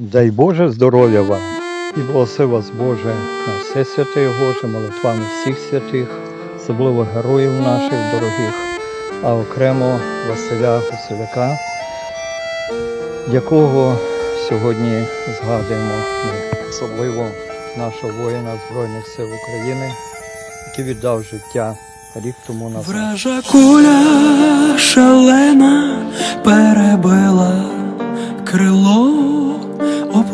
Дай Боже здоров'я вам і благослови вас Боже на все святе Боже, молитвами всіх святих, особливо героїв наших дорогих, а окремо Василя Гуселяка, якого сьогодні згадуємо ми, особливо нашого воїна Збройних сил України, який віддав життя рік тому назад. Вража куля шалена перебила крило,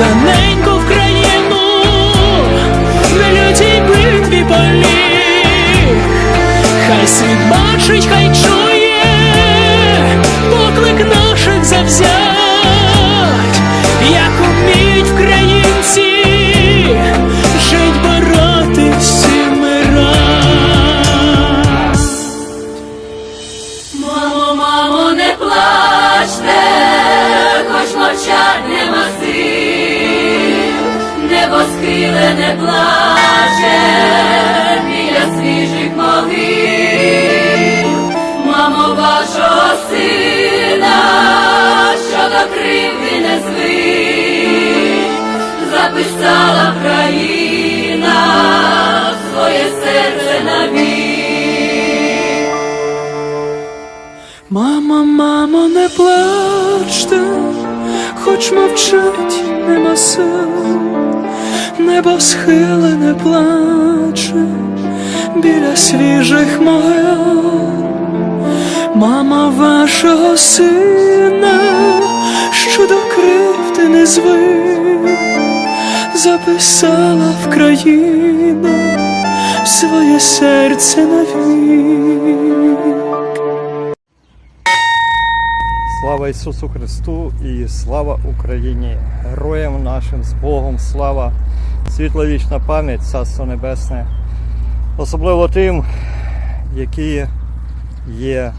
за неньку в країну на лютій битві поліг. Хай світ бачить, хай чує поклик наших завзять, як уміють українці вмирать. Мамо, мамо, не плачте, хоч мовчать схиле не плаче біля свіжих могил, мамо вашого сина, що до кривди не звик, записала країна своє серце навік. Мама, мамо, не плачте, хоч мовчать нема сил, небо схилене плаче біля свіжих могил. Мама вашого сина, що до кривди не звик, записала в країну своє серце навік. Слава Ісусу Христу і слава Україні! Героям нашим з Богом, слава, світла вічна пам'ять, Царство Небесне, особливо тим, які є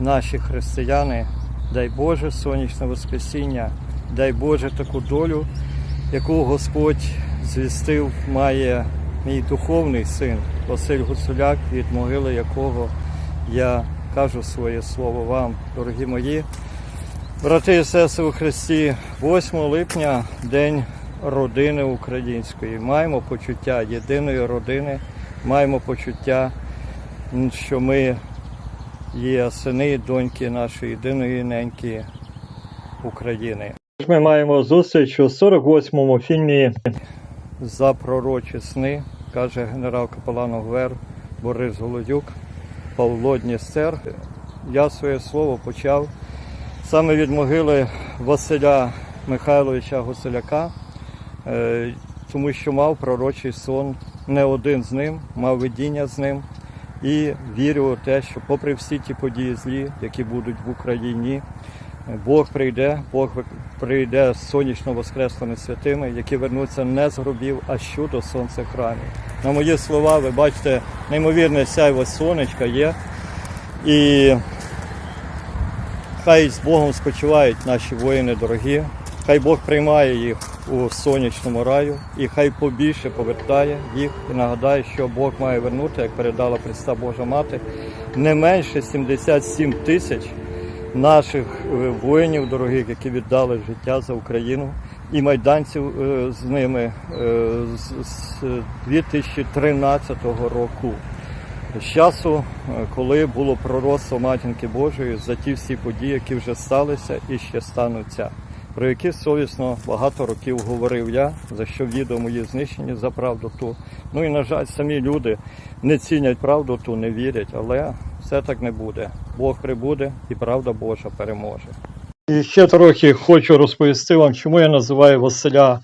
наші християни. Дай Боже сонячне Воскресіння, дай Боже таку долю, яку Господь звістив, має мій духовний син Василь Гуцуляк, від могили якого я кажу своє слово вам, дорогі мої. Брати і сестри у Христі, 8 липня День родини української. Маємо почуття єдиної родини, маємо почуття, що ми є сини і доньки нашої єдиної неньки України. Ми маємо зустріч у 48-му фільмі за пророчі сни, каже генерал капелан ОГВР Борис Голодюк, Павло Дністер. Я своє слово почав саме від могили Василя Михайловича Гуселяка, тому що мав пророчий сон не один з ним, мав видіння з ним. І вірю у те, що попри всі ті події злі, які будуть в Україні, Бог прийде, Бог прийде з сонячно воскреслими святими, які вернуться не з гробів, а з чудо сонце храмів. На мої слова, ви бачите, неймовірне сяйво сонечка є. І Хай з Богом спочивають наші воїни дорогі, хай Бог приймає їх у сонячному раю і хай побільше повертає їх. І нагадає, що Бог має вернути, як передала Христа Божа Мати, не менше 77 тисяч наших е, воїнів дорогих, які віддали життя за Україну, і майданців е, з ними е, з- з 2013 року. З часу, коли було пророцтво Матінки Божої за ті всі події, які вже сталися і ще стануться, про які совісно багато років говорив я, за що відео мої знищені за правду ту. Ну і на жаль, самі люди не цінять правду ту, не вірять, але все так не буде. Бог прибуде і правда Божа переможе. І ще трохи хочу розповісти вам, чому я називаю Василя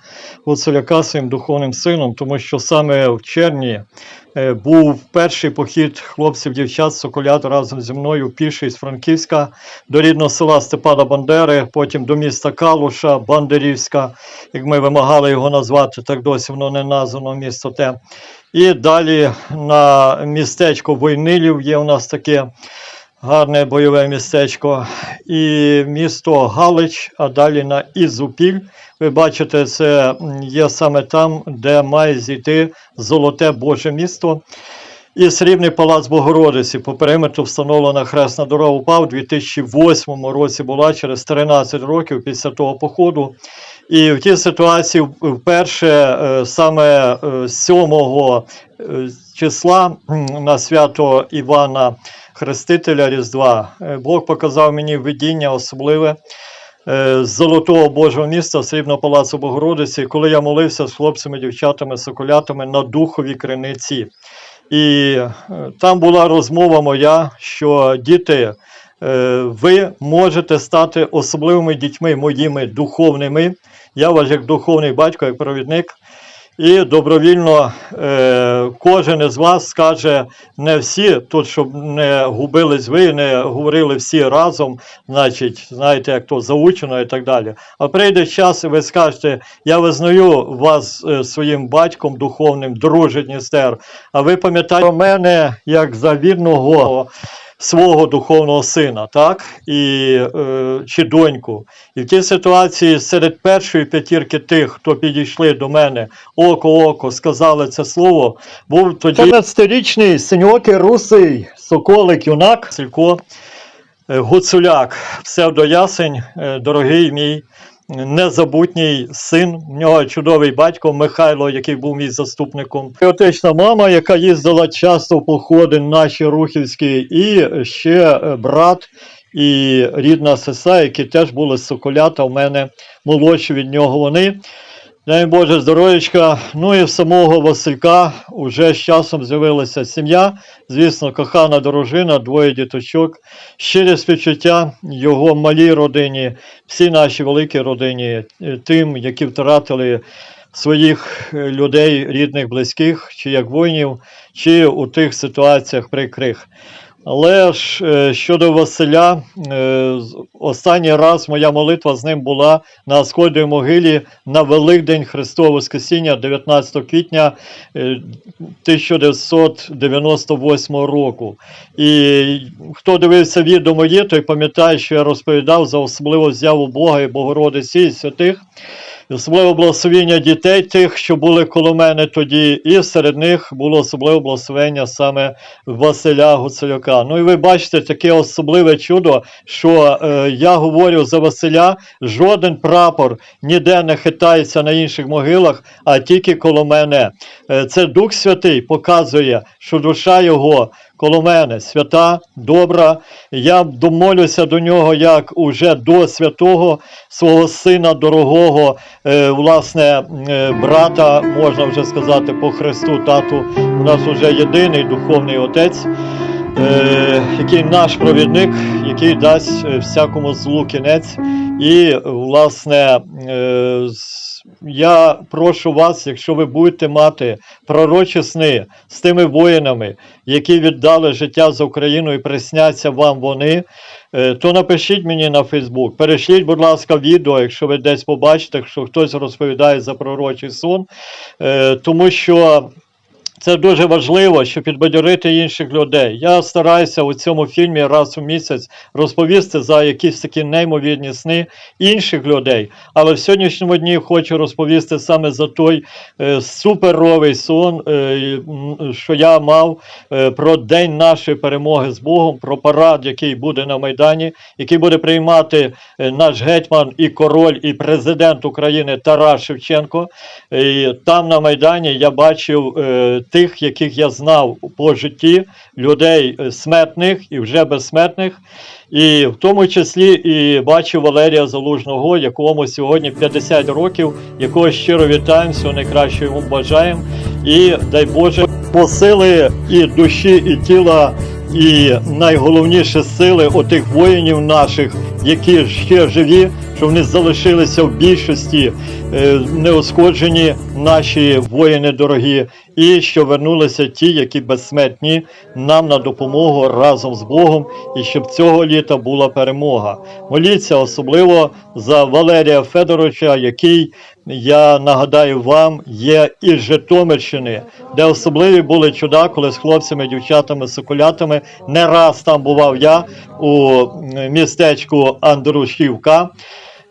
Василяка своїм духовним сином, тому що саме в червні е, був перший похід хлопців-дівчат Соколят разом зі мною піший з Франківська до рідного села Степана Бандери, потім до міста Калуша, Бандерівська, як ми вимагали його назвати, так досі воно не названо місто те. І далі на містечко Войнилів є у нас таке гарне бойове містечко. І місто Галич, а далі на Ізупіль. Ви бачите, це є саме там, де має зійти золоте Боже місто. І срібний палац Богородиці по периметру встановлена хресна дорога упав у 2008 році була через 13 років після того походу. І в тій ситуації вперше е, саме е, 7 е, числа на свято Івана Хрестителя Різдва е, Бог показав мені видіння особливе е, з золотого Божого міста, срібного палацу Богородиці, коли я молився з хлопцями, дівчатами, соколятами на духовій криниці. І е, там була розмова моя, що діти, е, ви можете стати особливими дітьми моїми духовними. Я ваш як духовний батько, як провідник. І добровільно е, кожен із вас скаже не всі, тут щоб не губились ви, не говорили всі разом, значить, знаєте, як то заучено і так далі. А прийде час, і ви скажете, я визнаю вас е, своїм батьком духовним, друже Дністер, а ви пам'ятаєте мене як за вірного свого духовного сина, так? І, е, чи доньку. І в тій ситуації серед першої п'ятірки тих, хто підійшли до мене око-око, сказали це слово, був тоді 14-річний синьокий русий соколик юнак Сілько е, Гуцуляк, псевдоясень, е, дорогий мій. Незабутній син, в нього чудовий батько Михайло, який був мій заступником. Патріотична мама, яка їздила часто в походи наші рухівські, і ще е, брат і рідна сестра, які теж були Соколята, У мене молодші від нього вони. Дай Боже здоров'ячка. Ну і самого Василька вже з часом з'явилася сім'я. Звісно, кохана дружина, двоє діточок. Щире співчуття його малій родині, всій нашій великій родині, е, тим, які втратили своїх е, людей, рідних, близьких, чи як воїнів, чи у тих ситуаціях прикрих. Але ж е, щодо Василя, е, останній раз моя молитва з ним була на Аскольдовій могилі на Великдень Христового Воскресіння 19 квітня е, 1998 року. І хто дивився відео моє, той пам'ятає, що я розповідав за особливу з'яву Бога і Богородиці і святих. І благословення дітей тих, що були коло мене тоді, і серед них було особливе благословення саме Василя Гуцуляка. Ну і ви бачите таке особливе чудо, що е, я говорю за Василя, жоден прапор ніде не хитається на інших могилах, а тільки коло мене. Е, це Дух Святий показує, що душа його коло мене свята, добра. Я домолюся до нього як уже до святого свого сина дорогого, власне, е, брата, можна вже сказати, по Христу, тату. У нас вже єдиний духовний отець. Е, який наш провідник, який дасть е, всякому злу кінець. І, власне, е, я прошу вас, якщо ви будете мати пророчі сни з тими воїнами, які віддали життя за Україну і присняться вам вони, е, то напишіть мені на Фейсбук. Перешліть, будь ласка, відео, якщо ви десь побачите, що хтось розповідає за пророчий сон, Е, тому що. Це дуже важливо, щоб підбадьорити інших людей. Я стараюся у цьому фільмі раз у місяць розповісти за якісь такі неймовірні сни інших людей. Але в сьогоднішньому дні хочу розповісти саме за той е, суперовий сон, е, що я мав е, про день нашої перемоги з Богом, про парад, який буде на Майдані, який буде приймати е, наш гетьман і король, і президент України Тарас Шевченко. І там на Майдані я бачив е, тих, яких я знав по житті, людей е, смертних і вже безсмертних. І в тому числі і бачу Валерія Залужного, якому сьогодні 50 років, якого щиро вітаємо, всього найкращого йому бажаємо. І дай Боже, посили і душі, і тіла і найголовніше сили отих воїнів наших, які ще живі, що вони залишилися в більшості е, неошкоджені наші воїни дорогі, і що вернулися ті, які безсмертні, нам на допомогу разом з Богом, і щоб цього літа була перемога. Моліться особливо за Валерія Федоровича, який я нагадаю вам, є із Житомирщини, де особливі були чуда, коли з хлопцями, дівчатами, соколятами. Не раз там бував я у містечку Андрушівка.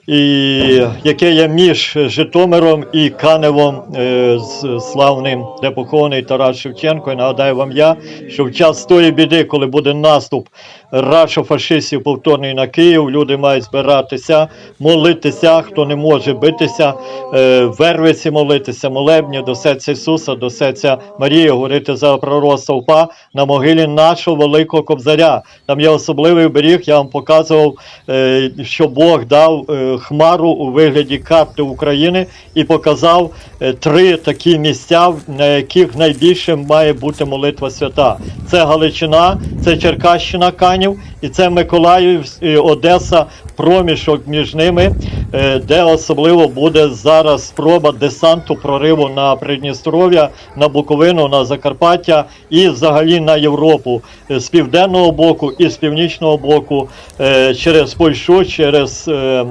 І яке є між Житомиром і Каневом е, з славним, де похований Тарас Шевченко. І нагадаю вам я, що в час тої біди, коли буде наступ рашофашистів повторний на Київ, люди мають збиратися, молитися, хто не може битися, е, вервиці молитися, молебні до серця Ісуса, до серця Марії, говорити за пророка Стовпа на могилі нашого великого кобзаря. Там є особливий беріг, я вам показував, е, що Бог дав е, хмару у вигляді карти України і показав е, три такі місця, на яких найбільше має бути молитва свята. Це Галичина, це Черкащина, Канів і це Миколаїв, і Одеса, проміжок між ними, е, де особливо буде зараз спроба десанту прориву на Придністров'я, на Буковину, на Закарпаття і взагалі на Європу Е, з південного боку і з північного боку е, через Польщу, через е, е,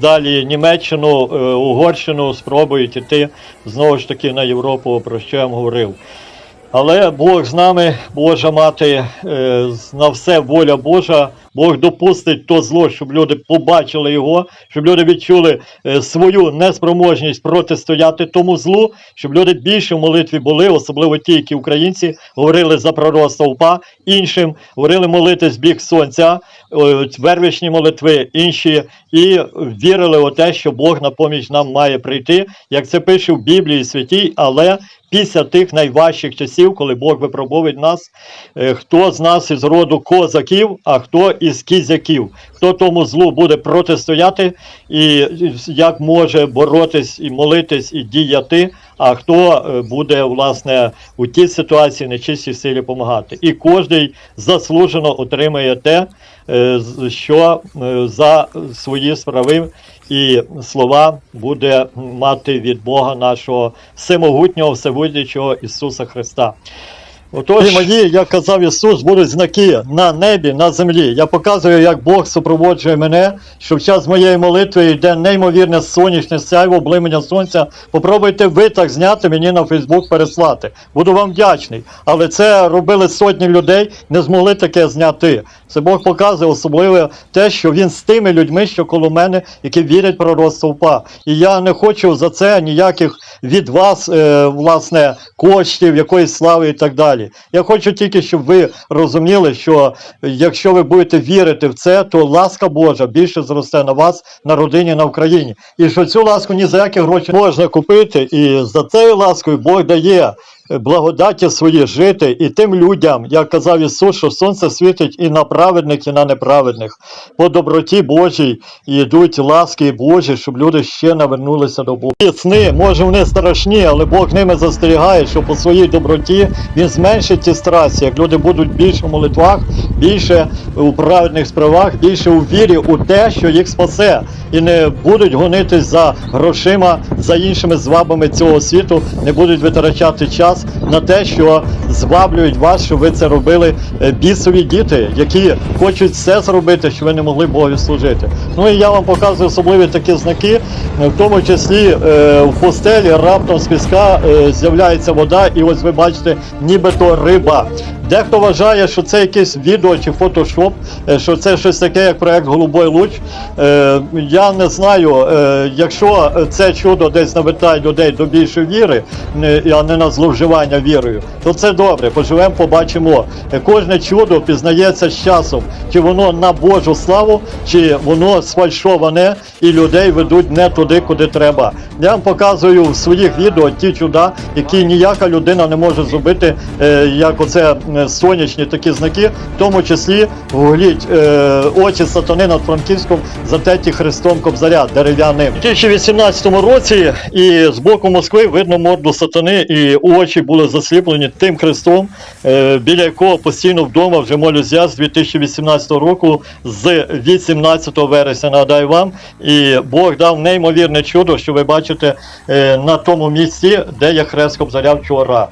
далі Німеччину, е, Угорщину спробують іти знову ж таки на Європу, про що я говорив. Але Бог з нами, Божа мати, е, на все воля Божа. Бог допустить то зло, щоб люди побачили його, щоб люди відчули е, свою неспроможність протистояти тому злу, щоб люди більше в молитві були, особливо ті, які українці говорили за пророка Стовпа, іншим говорили молитись в бік сонця, вервичні молитви, інші, і вірили у те, що Бог на поміч нам має прийти, як це пише в Біблії святій, але після тих найважчих часів, коли Бог випробовує нас, е, хто з нас із роду козаків, а хто із кізяків, хто тому злу буде протистояти і як може боротись і молитись і діяти, а хто е, буде власне у тій ситуації нечистій силі допомагати. І кожен заслужено отримає те, е, що е, за свої справи і слова буде мати від Бога нашого всемогутнього, всевидячого Ісуса Христа. Отож, мої, як казав Ісус, будуть знаки на небі, на землі. Я показую, як Бог супроводжує мене, що в час моєї молитви йде неймовірне сонячне сяйво, блимання сонця. Попробуйте ви так зняти мені на Фейсбук переслати. Буду вам вдячний. Але це робили сотні людей, не змогли таке зняти. Це Бог показує особливо те, що він з тими людьми, що коло мене, які вірять пророцтво стовпа. І я не хочу за це ніяких від вас, е, власне, коштів, якоїсь слави і так далі. Я хочу тільки, щоб ви розуміли, що якщо ви будете вірити в це, то ласка Божа більше зросте на вас, на родині, на Україні. І що цю ласку ні за які гроші можна купити, і за цією ласкою Бог дає благодаті свої жити і тим людям, як казав Ісус, що сонце світить і на праведних, і на неправедних. По доброті Божій йдуть ласки Божі, щоб люди ще навернулися до Бога. І сни, може, вони страшні, але Бог ними застерігає, що по своїй доброті Він зменшить ті страсті, як люди будуть більше в молитвах, більше у праведних справах, більше у вірі у те, що їх спасе, і не будуть гонитись за грошима, за іншими звабами цього світу, не будуть витрачати час на те, що зваблюють вас, що ви це робили е, бісові діти, які хочуть все зробити, що ви не могли Богу служити. Ну і я вам показую особливі такі знаки, в тому числі е, в постелі раптом з піска е, з'являється вода, і ось ви бачите, нібито риба. Дехто вважає, що це якесь відео чи фотошоп, е, що це щось таке, як проект Голубой луч. Е, Я не знаю, е, якщо це чудо десь навертає людей до більшої віри, а не на зловживання вірою, то це добре. Поживемо, побачимо. Кожне чудо пізнається з часом, чи воно на Божу славу, чи воно сфальшоване і людей ведуть не туди. куди треба. Я вам показую в своїх відео ті чуда, які ніяка людина не може зробити, як оце сонячні такі знаки, в тому числі гугліть е, очі сатани над Франківськом, затерті Христом Кобзаря дерев'яним. У 2018 році і з боку Москви видно морду сатани, і очі були засліплені тим Христом, е, біля якого постійно вдома вже молюсь я з 2018 року, з 18 вересня, нагадаю вам. І Бог дав неймовірне чудо, що ви бачите е, на тому місці, де є хрест Кобзаря вчора.